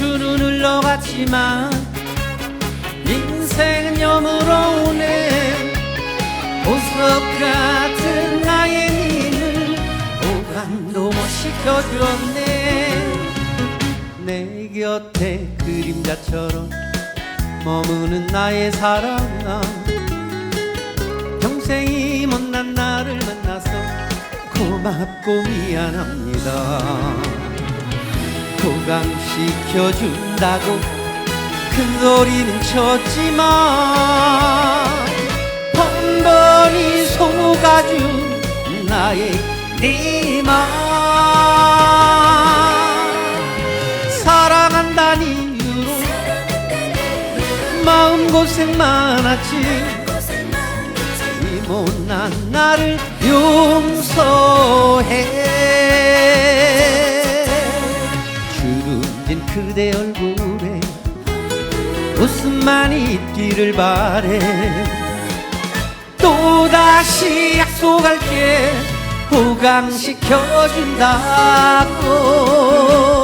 흘러갔지만 인생은 여물어 오네. 보석 같은 나의 님을 보강도 못 시켜주었네. 내 곁에 그림자처럼 머무는 나의 사랑아 평생이 못난 나를 만나서 고맙고 미안합니다 보강시켜준다고 큰 소리는 쳤지만 번번이 속아준 나의 니마 사랑한다는 이유로 마음고생 많았지. 이 못난 나를 용서해 그대 얼굴에 웃음만이 있기를 바래. 또다시 약속할게. 호강시켜준다고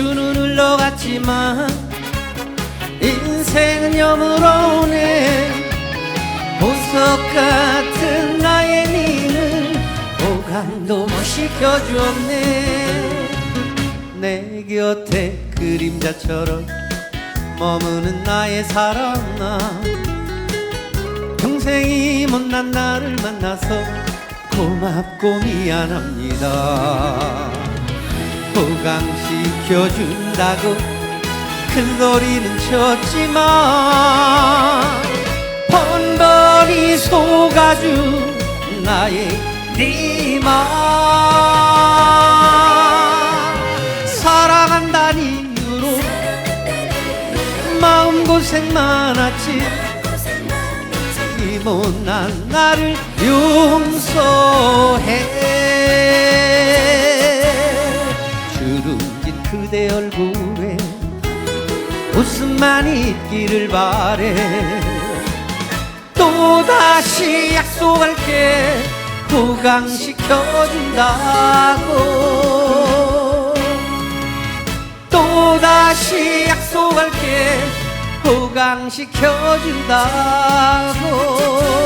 청춘은 흘러갔지만 인생은 여물어 오네. 보석 같은 나의 니는 보강도 못 시켜주었네. 내 곁에 그림자처럼 머무는 나의 사랑아. 평생이 못난 나를 만나서 고맙고 미안합니다 보강시켜준다고 큰 소리는 쳤지만 번번이 속아준 나의 니마. 사랑한다는 이유로 마음고생 많았지. 이 못난 나를 용서해 그대 얼굴에 웃음만이 있기를 바래. 또다시 약속할게. 호강시켜준다고. 또다시 약속할게. 호강시켜준다고